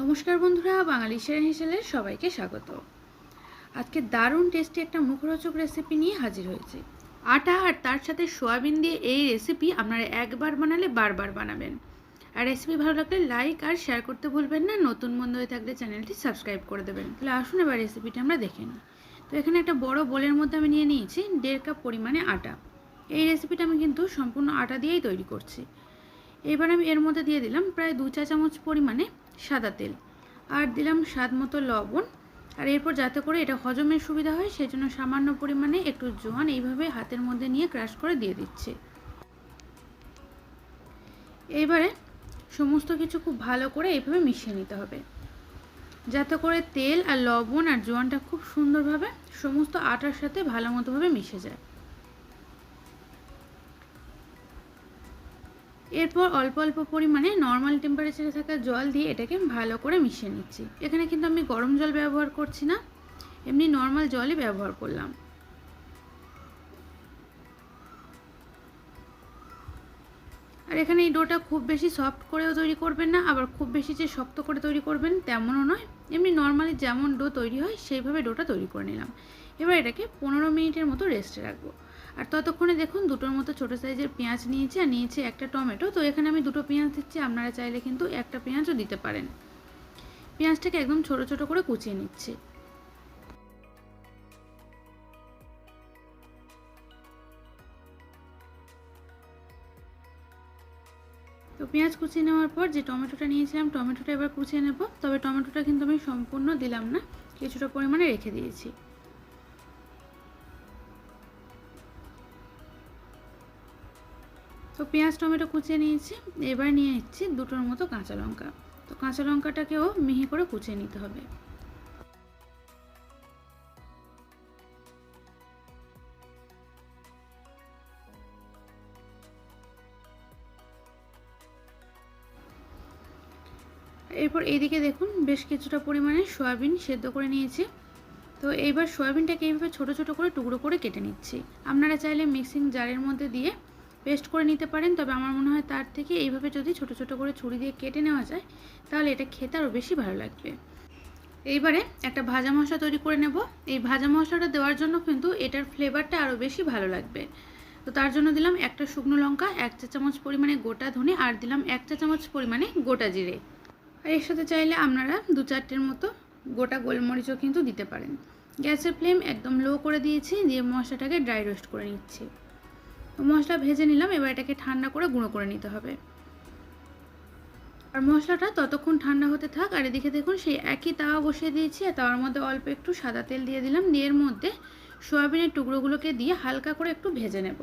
নমস্কার বন্ধুরা, বাঙালি সেরা হিসেলে সবাইকে স্বাগত। আজকে দারুণ টেস্টি একটা মুখরোচক রেসিপি নিয়ে হাজির হয়েছি। আটা আর তার সাথে সোয়াবিন দিয়ে এই রেসিপি আপনারা একবার বানালে বারবার বানাবেন। আর রেসিপি ভালো লাগলে লাইক আর শেয়ার করতে ভুলবেন না। নতুন বন্ধু হয়ে থাকলে চ্যানেলটি সাবস্ক্রাইব করে দেবেন। তাহলে আসুন এবার রেসিপিটা আমরা দেখে নিই। তো এখানে একটা বড় বোলের মধ্যে আমি নিয়ে নিয়েছি দেড় কাপ পরিমাণে আটা। এই রেসিপিটা আমি কিন্তু সম্পূর্ণ আটা দিয়েই তৈরি করছি। এবার আমি এর মধ্যে দিয়ে দিলাম প্রায় দু চা চামচ পরিমাণে সাদা তেল। আর দিলাম স্বাদ মতো লবণ। আর এরপর যাতে করে এটা হজমের সুবিধা হয় সেই জন্য সামান্য পরিমাণে একটু জোয়ান এইভাবে হাতের মধ্যে নিয়ে ক্রাশ করে দিয়ে দিচ্ছে। এইবারে সমস্ত কিছু খুব ভালো করে এইভাবে মিশিয়ে নিতে হবে। যাতে করে তেল আর লবণ আর জোয়ানটা খুব সুন্দরভাবে সমস্ত আটার সাথে ভালো মতোভাবে মিশে যায়। এরপর অল্প অল্প পরিমাণে নর্মাল টেম্পারেচারে থাকা জল দিয়ে এটাকে ভালো করে মিশিয়ে নিচ্ছি। এখানে কিন্তু আমি গরম জল ব্যবহার করছি না, এমনি নর্মাল জলই ব্যবহার করলাম। আর এখানে এই ডোটা খুব বেশি সফট করেও তৈরি করবেন না, আবার খুব বেশি যে শক্ত করে তৈরি করবেন তেমনও নয়। এমনি নর্মালি যেমন ডো তৈরি হয়, সেইভাবে ডোটা তৈরি করে নিলাম। এবার এটাকে পনেরো মিনিটের মতো রেস্টে রাখব। আর ততক্ষণে দেখুন দুটোর মতো ছোটো সাইজের পেঁয়াজ নিয়েছি আর নিয়েছি একটা টমেটো। তো এখানে আমি দুটো পেঁয়াজ দিচ্ছি, আপনারা চাইলে কিন্তু একটা পেঁয়াজও দিতে পারেন। পেঁয়াজটাকে একদম ছোট ছোট করে কুচিয়ে নিচ্ছি। তো পেঁয়াজ কুচিয়ে নেওয়ার পর যে টমেটোটা নিয়েছিলাম, টমেটোটা এবার কুচিয়ে নেব। তবে টমেটোটা কিন্তু আমি সম্পূর্ণ দিলাম না, কিছুটা পরিমাণে রেখে দিয়েছি। তো পেঁয়াজ, টমেটো কুচিয়ে নিয়েছি। এবার নিয়ে নিচ্ছি দুটোর মতো কাঁচা লঙ্কা। তো কাঁচা লঙ্কাটাকেও মিহি করে কুচিয়ে নিতে হবে। এরপর এইদিকে দেখুন, বেশ কিছুটা পরিমাণে সয়াবিন সেদ্ধ করে নিয়েছি। তো এইবার সয়াবিনটাকে এইভাবে ছোটো ছোটো করে টুকরো করে কেটে নিচ্ছি। আপনারা চাইলে মিক্সিং জারের মধ্যে দিয়ে পেস্ট করে নিতে পারেন, তবে আমার মনে হয় তার থেকে এইভাবে যদি ছোট ছোট করে ছুরি দিয়ে কেটে নেওয়া যায়, তাহলে এটা খেতে আরও বেশি ভালো লাগবে। এইবারে একটা ভাজা মশলা তৈরি করে নেব। এই ভাজা মশলাটা দেওয়ার জন্য কিন্তু এটার ফ্লেভারটা আরও বেশি ভালো লাগবে। তো তার জন্য দিলাম একটা শুকনো লঙ্কা, এক চা চামচ পরিমাণে গোটা ধনে, আর দিলাম এক চা চামচ পরিমাণে গোটা জিরে। আর এর সাথে চাইলে আপনারা দু চারটের মতো গোটা গোলমরিচও কিন্তু দিতে পারেন। গ্যাসের ফ্লেম একদম লো করে দিয়েছি, দিয়ে মশলাটাকে ড্রাই রোস্ট করে নিচ্ছি। মশলা ভেজে নিলাম, এবার এটাকে ঠান্ডা করে গুঁড়ো করে নিতে হবে। আর মশলাটা ততক্ষণ ঠান্ডা হতে থাক, আর এদিকে দেখুন সেই একই তাওয়া বসিয়ে দিয়েছি, আর তাওয়ার মধ্যে অল্প একটু সাদা তেল দিয়ে দিলাম। দিয়ে এর মধ্যে সয়াবিনের টুকরোগুলোকে দিয়ে হালকা করে একটু ভেজে নেব।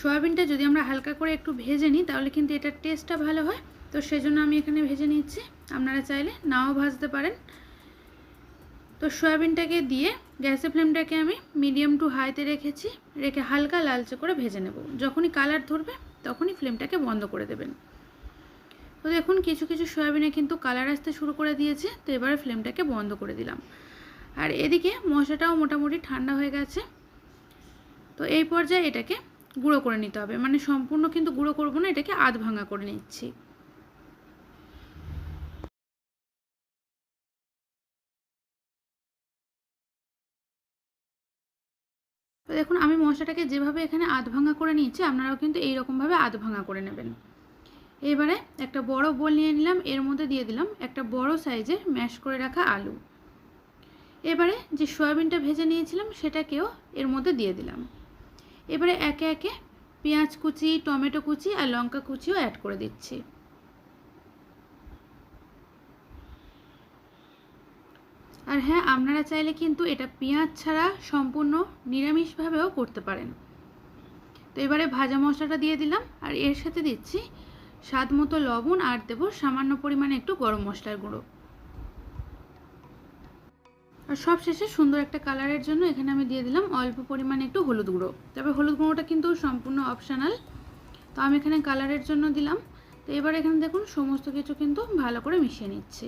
সয়াবিনটা যদি আমরা হালকা করে একটু ভেজে নিই, তাহলে কিন্তু এটার টেস্টটা ভালো হয়। তো সেজন্য আমি এখানে ভেজে নিচ্ছি। আপনারা চাইলে নাও ভাজতে পারেন। তো সয়াবিনটাকে দিয়ে গ্যাসের ফ্লেমটাকে আমি মিডিয়াম টু হাইতে রেখেছি, রেখে হালকা লালচে করে ভেজে নেব। যখনই কালার ধরবে, তখনই ফ্লেমটাকে বন্ধ করে দেবেন। তো দেখুন, কিছু কিছু সয়াবিনে কিন্তু কালার আসতে শুরু করে দিয়েছে, তো এবারে ফ্লেমটাকে বন্ধ করে দিলাম। আর এদিকে মশলাটাও মোটামুটি ঠান্ডা হয়ে গেছে। তো এই পর্যায়ে এটাকে গুঁড়ো করে নিতে হবে। মানে সম্পূর্ণ কিন্তু গুঁড়ো করব না, এটাকে আধ ভাঙা করে নিচ্ছি। তো দেখুন, আমি মশলাটাকে যেভাবে এখানে আধ ভাঙা করে নিয়েছি, আপনারাও কিন্তু এইরকমভাবে আধ ভাঙা করে নেবেন। এবারে একটা বড় বোল নিয়ে নিলাম, এর মধ্যে দিয়ে দিলাম একটা বড় সাইজের ম্যাশ করে রাখা আলু। এবারে যে সয়াবিনটা ভেজে নিয়েছিলাম, সেটাকেও এর মধ্যে দিয়ে দিলাম। এবারে একে একে পেঁয়াজ কুচি, টমেটো কুচি আর লঙ্কা কুচিও অ্যাড করে দিচ্ছি। আর হ্যাঁ আপনারা চাইলে কিন্তু এটা পেঁয়াজ ছাড়া সম্পূর্ণ নিরামিষভাবেও করতে পারেন। তো এবারে ভাজা মশলাটা দিয়ে দিলাম, আর এর সাথে দিচ্ছি স্বাদ মতো লবণ আর দেবো সামান্য পরিমাণে একটু গরম মশলার গুঁড়ো। আর সব শেষে সুন্দর একটা কালারের জন্য এখানে আমি দিয়ে দিলাম অল্প পরিমাণে একটু হলুদ গুঁড়ো। তবে হলুদ গুঁড়োটা কিন্তু সম্পূর্ণ অপশানাল। তো আমি এখানে কালারের জন্য দিলাম। তো এবার এখানে দেখুন, সমস্ত কিছু কিন্তু ভালো করে মিশিয়ে নিচ্ছি।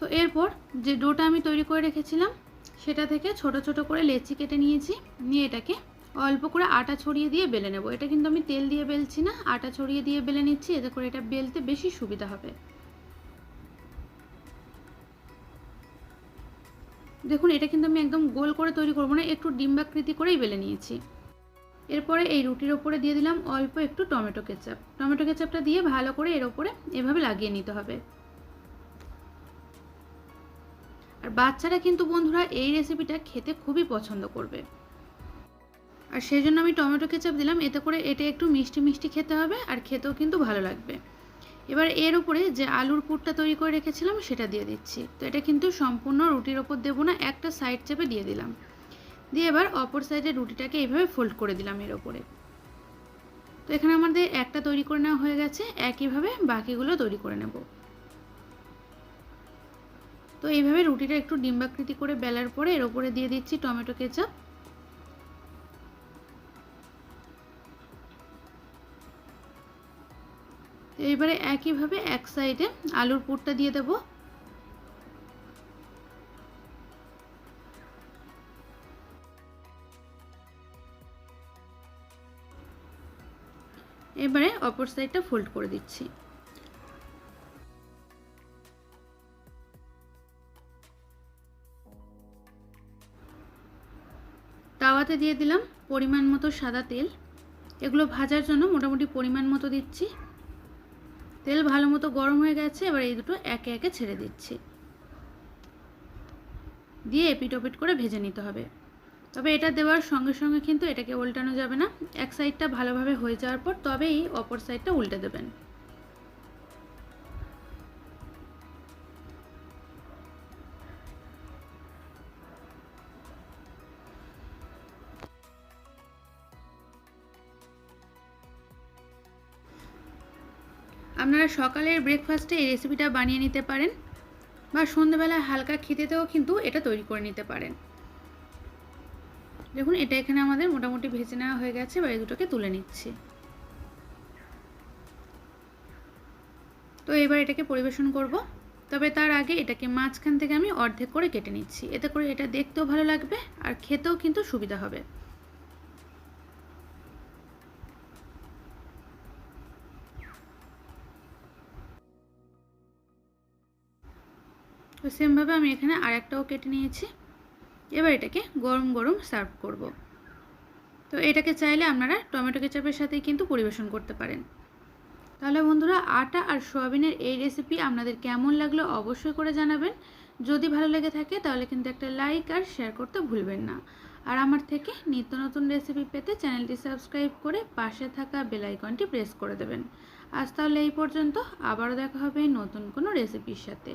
তো এরপর যে ডোটা আমি তৈরি করে রেখেছিলাম, সেটা থেকে ছোট ছোট করে লেচি কেটে নিয়েছি। নিয়ে এটাকে অল্প করে আটা ছড়িয়ে দিয়ে বেলে নেব। এটা কিন্তু আমি তেল দিয়ে বেলছি না, আটা ছড়িয়ে দিয়ে বেলে নিচ্ছি, এতে করে এটা বেলতে বেশি সুবিধা হবে। দেখুন, এটা কিন্তু আমি একদম গোল করে তৈরি করব না, একটু ডিম্বাকৃতি করেই বেলে নিয়েছি। এরপরে এই রুটির ওপরে দিয়ে দিলাম অল্প একটু টমেটো কেচাপ। টমেটো কেচাপটা দিয়ে ভালো করে এর ওপরে এভাবে লাগিয়ে নিতে হবে। আর বাচ্চারা কিন্তু বন্ধুরা এই রেসিপিটা খেতে খুবই পছন্দ করবে। আর সেই জন্য আমি টমেটো কেচাপ দিলাম, এতে করে এটা একটু মিষ্টি মিষ্টি খেতে হবে আর খেতেও কিন্তু ভালো লাগবে। এবার এর উপরে যে আলুর পুরটা তৈরি করে রেখেছিলাম সেটা দিয়ে দিচ্ছি। তো এটা কিন্তু সম্পূর্ণ রুটির ওপর দেবো না, একটা সাইড চেপে দিয়ে দিলাম। দিয়ে এবার অপর সাইডে রুটিটাকে এইভাবে ফোল্ড করে দিলাম এর ওপরে তো এখানে আমাদের একটা তৈরি করে নেওয়া হয়ে গেছে, একইভাবে বাকিগুলো তৈরি করে নেব। তো এইভাবে রুটিটা একটু ডিম্বাকৃতি করে বেলার পরে এর ওপরে দিয়ে দিচ্ছি টমেটো কেচাপ। এইবারে একইভাবে এক সাইডে আলুর পুরটা দিয়ে দেব। এবারে অপর সাইডটা ফোল্ড করে দিচ্ছি। তাওয়াতে দিয়ে দিলাম পরিমাণ মতো সাদা তেল। এগুলো ভাজার জন্য মোটামুটি পরিমাণ মতো দিচ্ছি। তেল ভালো মতো গরম হয়ে গেছে, এবার এই দুটো একে একে ছেড়ে দিচ্ছি। দিয়ে এপিট ওপিট করে ভেজে নিতে হবে। তবে এটা দেওয়ার সঙ্গে সঙ্গে কিন্তু এটাকে উল্টানো যাবে না। এক সাইডটা ভালোভাবে হয়ে যাওয়ার পর তবেই অপর সাইডটা উল্টে দেবেন। আপনারা সকালের ব্রেকফাস্টে এই রেসিপিটা বানিয়ে নিতে পারেন বা সন্ধ্যেবেলায় হালকা খেতেতেও কিন্তু এটা তৈরি করে নিতে পারেন। দেখুন, এটা এখানে আমাদের মোটামুটি ভেজে নেওয়া হয়ে গেছে বা এই দুটোকে তুলে নিচ্ছি। তো এবার এটাকে পরিবেশন করব। তবে তার আগে এটাকে মাঝখান থেকে আমি অর্ধেক করে কেটে নিচ্ছি। এতে করে এটা দেখতেও ভালো লাগবে আর খেতেও কিন্তু সুবিধা হবে। তো সেমভাবে আমি এখানে আরেকটাও কেটে নিয়েছি। এবার এটাকে গরম গরম সার্ভ করব। তো এটাকে চাইলে আপনারা টমেটো কেচাপের সাথেই কিন্তু পরিবেশন করতে পারেন। তাহলে বন্ধুরা, আটা আর সোয়াবিনের এই রেসিপি আপনাদের কেমন লাগল অবশ্যই করে জানাবেন। যদি ভালো লেগে থাকে তাহলে কিন্তু একটা লাইক আর শেয়ার করতে ভুলবেন না। আর আমার থেকে নিত্য নতুন রেসিপি পেতে চ্যানেলটি সাবস্ক্রাইব করে পাশে থাকা বেল আইকনটি প্রেস করে দেবেন। আজ তাহলে এই পর্যন্ত, আবারও দেখা হবে নতুন কোনো রেসিপির সাথে।